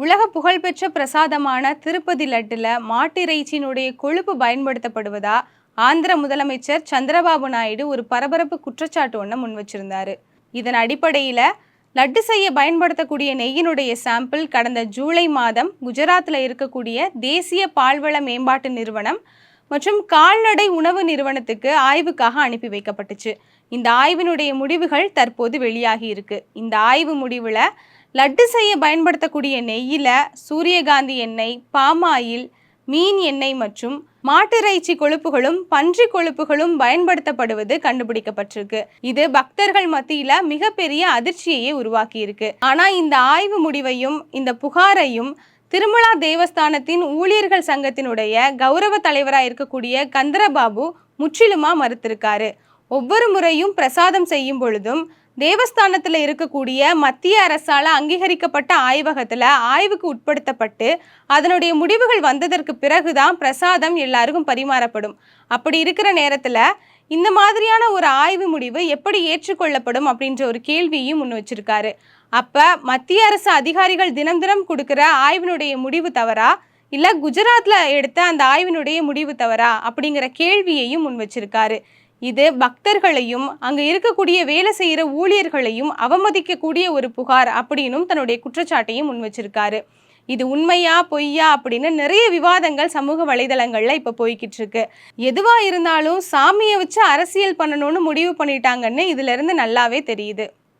உலக புகழ்பெற்ற பிரசாதமான திருப்பதி லட்டுல மாட்டிறைச்சியினுடைய கொழுப்பு பயன்படுத்தப்படுவதா? ஆந்திர முதலமைச்சர் சந்திரபாபு நாயுடு ஒரு பரபரப்பு குற்றச்சாட்டு ஒன்றை முன் வச்சிருந்தாரு. இதன் அடிப்படையில் லட்டு செய்ய பயன்படுத்தக்கூடிய நெய்யினுடைய சாம்பிள் கடந்த ஜூலை மாதம் குஜராத்தில் இருக்கக்கூடிய தேசிய பால்வள மேம்பாட்டு நிறுவனம் மற்றும் கால்நடை உணவு நிறுவனத்துக்கு ஆய்வுக்காக அனுப்பி வைக்கப்பட்டுச்சு. இந்த ஆய்வினுடைய முடிவுகள் தற்போது வெளியாகி இருக்கு. இந்த ஆய்வு முடிவில் லட்டு செய்ய பயன்படுத்தக்கூடிய நெய்யில் சூரியகாந்தி எண்ணெய் பாமாயில் மீன் எண்ணெய் மற்றும் மாட்டிறைச்சி கொழுப்புகளும் பன்றி கொழுப்புகளும் பயன்படுத்தப்படுவது கண்டுபிடிக்கப்பட்டிருக்கு. இது பக்தர்கள் மத்தியில மிகப்பெரிய அதிர்ச்சியையே உருவாக்கியிருக்கு. ஆனால் ஆனா இந்த ஆய்வு முடிவையும் இந்த புகாரையும் திருமலா தேவஸ்தானத்தின் ஊழியர்கள் சங்கத்தினுடைய கௌரவ தலைவராக இருக்கக்கூடிய கந்தரபாபு முற்றிலுமா மறுத்திருக்காரு. ஒவ்வொரு முறையும் பிரசாதம் செய்யும் பொழுதும் தேவஸ்தானத்தில் இருக்கக்கூடிய மத்திய அரசால் அங்கீகரிக்கப்பட்ட ஆய்வகத்தில் ஆய்வுக்கு உட்படுத்தப்பட்டு அதனுடைய முடிவுகள் வந்ததற்கு பிறகுதான் பிரசாதம் எல்லாருக்கும் பரிமாறப்படும். அப்படி இருக்கிற நேரத்தில் இந்த மாதிரியான ஒரு ஆய்வு முடிவு எப்படி ஏற்றுக்கொள்ளப்படும் அப்படின்ற ஒரு கேள்வியும் முன் வச்சிருக்காரு. அப்போ மத்திய அரசு அதிகாரிகள் தினம் தினம் கொடுக்குற ஆய்வினுடைய முடிவு தவறா? இல்லை குஜராத்தில் எடுத்த அந்த ஆய்வினுடைய முடிவு தவறா? அப்படிங்கிற கேள்வியையும் முன் வச்சிருக்காரு. இது பக்தர்களையும் அங்கே இருக்கக்கூடிய வேலை செய்கிற ஊழியர்களையும் அவமதிக்கக்கூடிய ஒரு புகார் அப்படின்னும் தன்னுடைய குற்றச்சாட்டையும் முன் வச்சிருக்காரு இது உண்மையா பொய்யா அப்படின்னு நிறைய விவாதங்கள் சமூக வலைதளங்கள்ல இப்ப போய்கிட்டு இருக்கு எதுவா இருந்தாலும் சாமியை வச்சு அரசியல் பண்ணணும்னு முடிவு பண்ணிட்டாங்கன்னு இதுல இருந்து நல்லாவே தெரியுது.